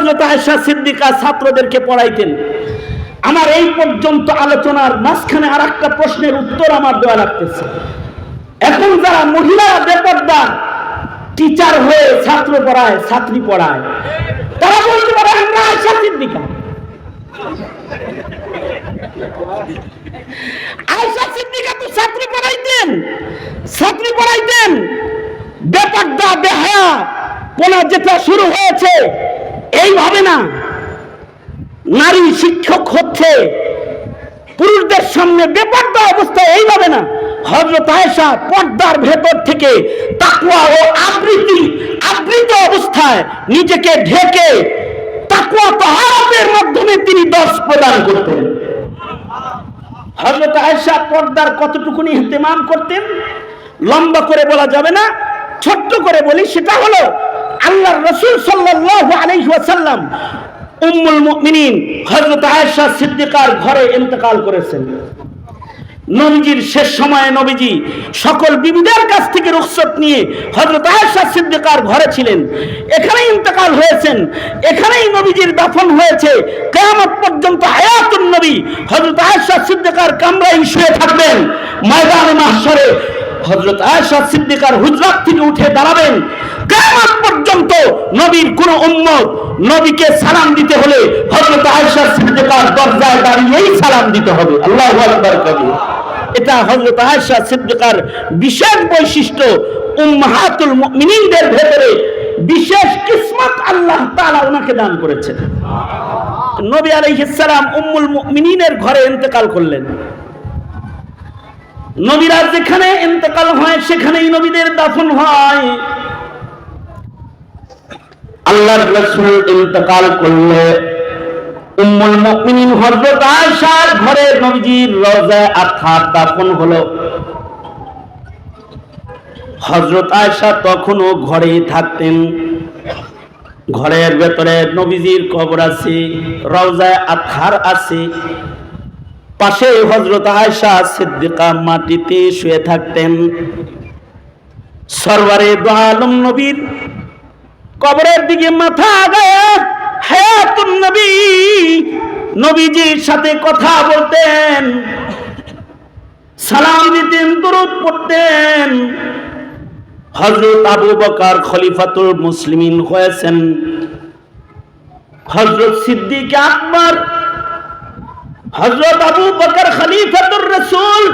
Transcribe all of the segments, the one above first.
হজরত আয়সা সিদ্দিকা ছাত্রদেরকে পড়াইতেন। আমার এই পর্যন্ত আলোচনার মাঝখানে আর একটা প্রশ্নের উত্তর আমার দেওয়া লাগতেছে। এখন যারা মহিলা টিচার হয়ে ছাত্র পড়ায়, ছাত্রী পড়ায়, তারা বলতে পারে, আমরা সিদ্দিকা। সিদ্দিকা তো ছাত্রী পড়াইতেন ছাত্রী পড়াইতেন। বেপর্দা, বেহায়া, পোনা যেটা শুরু হয়েছে এইভাবে না নারী শিক্ষক হচ্ছে পুরুষদের সামনে বেপর্দা অবস্থায় এইভাবে না। হজরত আয়েশা পর্দার ভেতর থেকে তাকুয়া ও আবৃত্তি, আবৃত অবস্থায় নিজেকে ঢেকে তাকুয়া তাহারের মাধ্যমে তিনি দর্শ প্রদান করতেন। হজরত আয়েশা পর্দার কতটুকুনি ইহতেমাম করতেন? লম্বা করে বলা যাবে না, ছোট্ট করে বলি, সেটা হলো আল্লাহর রসুল সাল্লাল্লাহু আলাইহি ওয়াসাল্লাম উম্মুল মুমিনিন হযরত আয়েশা সিদ্দিকার ঘরে ইন্তেকাল করেছেন। নবীজির শেষ সময়ে নবীজি সকল বিবিদের কাছ থেকে রুখসত নিয়ে হযরত আয়েশা সিদ্দিকার ঘরে ছিলেন। এখানেই ইন্তেকাল হয়েছেন। এখানেই নবীজির দাফন হয়েছে। কিয়ামত পর্যন্ত হায়াতুন নবী হযরত আয়েশা সিদ্দিকার কামরায় শুয়ে থাকবেন। ময়দানে মাহশরে হযরত আয়েশা সিদ্দিকার হুজরাত থেকে উঠে দাঁড়াবেন। কিয়ামত পর্যন্ত নবীর কোন উম্মত নবীকে সালাম দিতে হলে হযরত আয়েশা সিদ্দিকার দরজায় দাঁড়িয়েই সালাম দিতে হবে। আল্লাহু কবির এটা হযরত আয়েশা সিদ্দিকার বিশেষ বৈশিষ্ট্য। উম্মাহাতুল মুমিনিনদের ভেতরে বিশেষ কিসমত আল্লাহ তাআলা ওনাকে দান করেছেন। নবী আলাইহিস সালাম উম্মুল মুমিনিনের ঘরে ইন্তেকাল করলেন। নবীরা যেখানে ইন্তেকাল হয় সেখানেই নবীদের দাফন হয়। আল্লাহর রাসূল ইন্তেকাল করলে উম্মুল মুমিনিন হযরত আয়েশার ঘরে নবীজির রওজায় আথার দাফন হলো। হযরত আয়েশা তখনও ঘরেই থাকতেন। ঘরের ভেতরে নবীজির কবর আছে, রওজায় আথার আছে। পাশে হজরত আয়েশা সিদ্দিকা মাটিতে শুয়ে থাকতেন। সরবারে দোয়ালম নবীর কবরের দিকে মাথা নবী, নবীজির সাথে কথা বলতেন, সালাম দিতেন, দরুদ পড়তেন। হজরত আবু বকার খলিফাতুল মুসলিমিন হয়েছেন। হজরত সিদ্দিক আকবর হজরত আবু বকর খলিফাতুর রসুল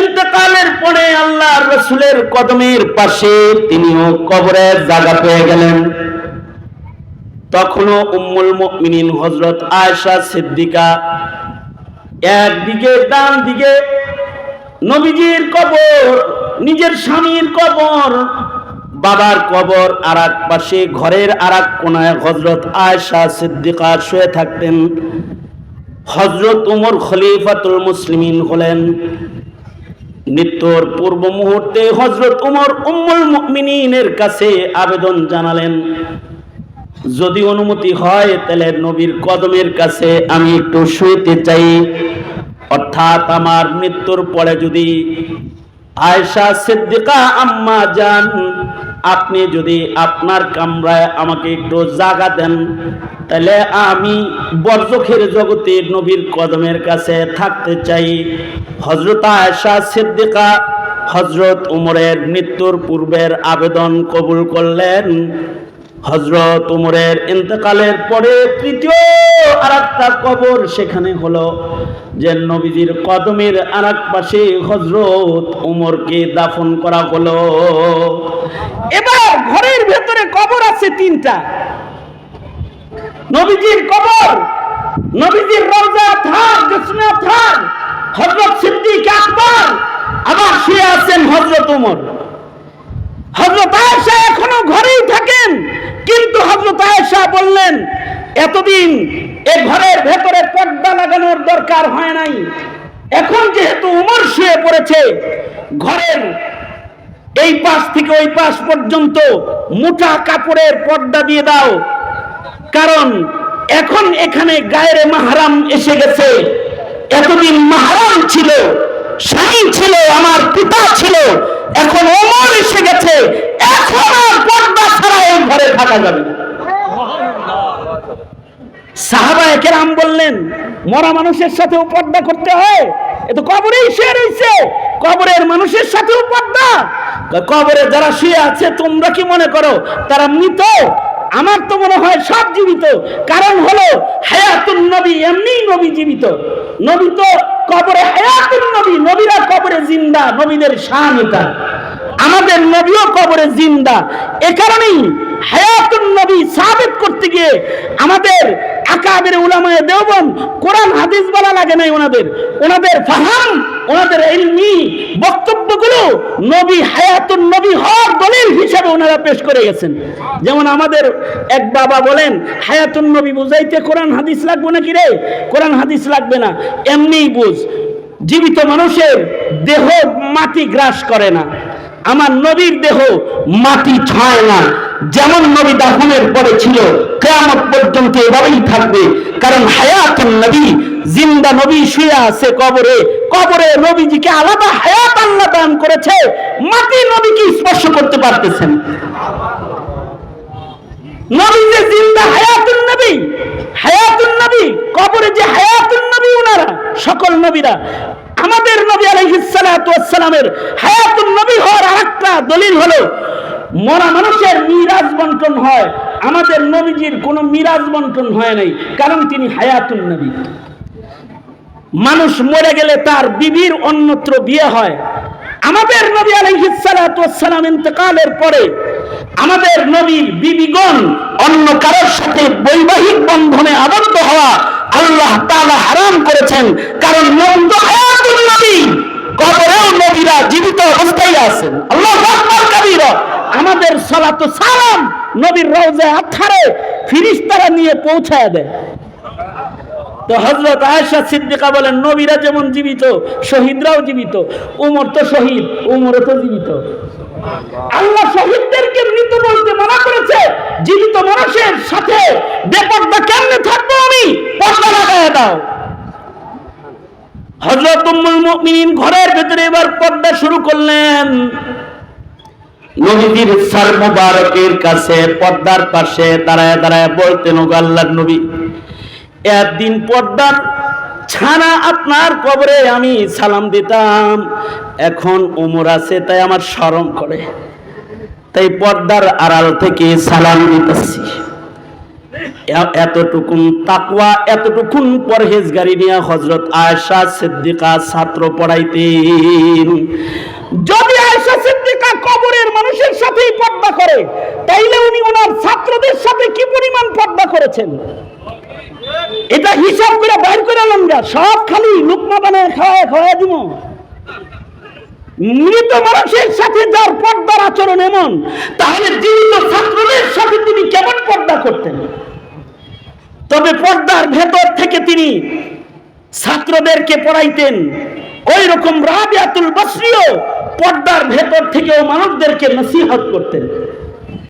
ইন্তেকালের পরে আল্লাহ রসুলের কদমের পাশে তিনিও কবরের জায়গা পেয়ে গেলেন। তখনও উম্মুল মুমিনিন হজরত আয়েশা সিদ্দিকা একদিকে ডান দিকে নবীজির কবর, নিজের স্বামীর কবর, বাবার কবর আর এক পাশে ঘরের আর এক কোনায় হজরত আয়েশা সিদ্দিকা শুয়ে থাকতেন। হজরত উমর খলিফাতুল মুসলিমিন হলেন। মৃত্যুর পূর্ব মুহূর্তে হজরত উমর উম্মুল মুমিনিনের কাছে আবেদন জানালেন। যদি অনুমতি হয়, তাহলে নবীর কদমের কাছে আমি একটু শুইতে চাই। অর্থাৎ আমার মৃত্যুর পরে যদি আয়সা সিদ্দিকা আম্মা যান আপনি যদি আপনার কামরায় আমাকে একটু জাগা দেন, তাহলে আমি বরজখের জগতে নবীর কদমের কাছে থাকতে চাই। হজরত আয়সা সিদ্দিকা হজরত উমরের মৃত্যুর পূর্বের আবেদন কবুল করলেন। হজরত উমরের ইন্তকালের পরে তৃতীয় আর একটা কবর সেখানে হলো, যে নবীজির কদমের আর এক পাশে হজরত উমরকে দাফন করা হলো। এবার ঘরের ভেতরে কবর আছে তিনটা। নবীজির কবর, নবীজির রওজা থাক জসনা থাক হজরত সিদ্দিক আকবর, আবার শুয়ে আছেন হজরত উমর। হজরত আয়েশা এখনও ঘরেই থাকেন। কিন্তু হজরত আয়েশা বললেন, এতদিন এ ঘরের ভেতরে পর্দা লাগানোর দরকার হয় নাই। এখন যেহেতু উমর শুয়ে পড়েছে, ঘরের এই পাশ থেকে ওই পাশ পর্যন্ত মোটা কাপড়ের পর্দা দিয়ে দাও, কারণ এখন এখানে গায়ের মাহারাম এসে গেছে। এতদিন মাহারাম ছিল স্বামী ছিল, আমার পিতা ছিল এখন ওমর এসে গেছে। এখন আর পর্দা ছাড়া এই ঘরে থাকা যাবে না। সাহাবা একেরাম বললেন, মরা মানুষের সাথেও পর্দা করতে হয়। এ তো কবরেই শুয়ে রয়েছে। কবরের মানুষের সাথেও পর্দা। কবরে যারা শুয়ে আছে, তোমরা কি মনে করো, তারা মৃত? আমার তো মনে হয় সব জীবিত। কারণ হলো, হায়াতুন নবী এমনি নবী জীবিত। নবী তো কবরে হায়াতুন নবী, নবীরা কবরে জিন্দা, নবীদের শান এটা। আমাদের নবীও কবরে জিন্দা। এ কারণেই হায়াতুন নবী সাবিত করতে গিয়ে আমাদের আকাবের উলামায়ে দেওবন কোরআন, হাদিস বলা লাগে নাই ওনাদের। ওনাদের ফাহাম, ওনাদের ইলমি বক্তব্যগুলো নবী হায়াতুন নবী হওয়ার দলিল হিসেবে ওনারা পেশ করে গেছেন। যেমন আমাদের এক বাবা বলেন, হায়াতুন নবী বুঝাইতে কোরআন হাদিস লাগবে নাকি রে? কোরআন হাদিস লাগবে না, এমনিই বুঝ। জীবিত মানুষের দেহ মাটি গ্রাস করে না। আমার নবীর দেহ মাটি ছয় না। যেমন নবী দাফনের পরে ছিল, কেয়ামত পর্যন্ত এভাবেই থাকবে। কারণ হায়াতুন নবী জিন্দা নবী শুয়ে আছে কবরে। কবরে নবীজিকে আলাদা হায়াত আল্লাহ দান করেছে। মাটি নবীকে স্পর্শ করতে পারতেছেন। নবী যে জিন্দা হায়াতুন নবী। হায়াতুন নবী, কবরে যে হায়াতুন নবী ওনারা সকল নবীরা। আমাদের নবী আলাইহিস সালাতু হায়াতুন নবী হওয়ার আরেকটা দলিল হলো, মরা মানুষের মিরাজ বন্টন হয়। আমাদের নবীজির কোনো মিরাজ বন্টন হয় নাই, কারণ তিনি হায়াতুন নবী। মানুষ মরে গেলে তার বিবির অন্যত্র বিয়ে হয়। আমাদের নবী আলাইহিস সালাতু ওয়াস সালাম পরে আমাদের নবীর বিবিগণ অন্য কারোর সাথে বৈবাহিক বন্ধনে আবদ্ধ হওয়া আল্লাহ তাআলা হারাম করেছেন। কারণ নন্দ হায়াতুল নবী, কবরেও নবীরা জীবিত অবস্থায় আছেন। আল্লাহ কাবীরা। আমাদের সালাতু সালাম নবীর রওজায় আথারে ফিরিস্তারা নিয়ে পৌঁছায় দেয়। তো হজরত আয়েশা সিদ্দিকা বলেন, নবীরা যেমন জীবিত, শহীদরাও জীবিত, উমর তো শহীদ, উমরও তো জীবিত। আল্লাহ শহীদদেরকে মৃত বলতে মানা করেছে, জীবিত মানুষের সাথে বেপর্দা কেমনে থাকব আমি? পর্দা লাগায় দাও। হজরত মুমিনিন ঘরের ভেতরে এবার পর্দা শুরু করলেন। নবীজির সার মুবারকের কাছে পর্দার পাশে দাঁড়ায় দাঁড়ায় বলতেন, ওগো আল্লাহর নবী একদিন পর্দার ছানা আপনার কবরে আমি সালাম দিতাম। এখন উমর আছে, তাই আমার শরম করে। তাই পর্দার আড়াল থেকে সালাম দিতেছি। এতটুকুন তাকওয়া, এতটুকুন পরহেজগারি নিয়ে হজরত আয়েশা সিদ্দিকা ছাত্র পড়াইতেন। যদি আয়েশা সিদ্দিকা কবরের মানুষের সাথেই পর্দা করে, তাইলে উনি ওনার ছাত্রদের সাথে কি পরিমাণ পর্দা করেছেন? এটা হিসাব করে বাইর করে যা সব খালি লুকমা বানায় খাওয়ায় খাওয়ায় দিব মৃত মানুষের সাথে যার পর্দার আচরণ এমন, তাহলে জীবিত ছাত্রদের সাথে তিনি কেমন পর্দা করতেন? তবে পর্দার ভেতর থেকে তিনি ছাত্রদেরকে পড়াইতেন। ওই রকম রাবিয়াতুল বসরিও পর্দার ভেতর থেকেও মানুষদেরকে নসিহত করতেন।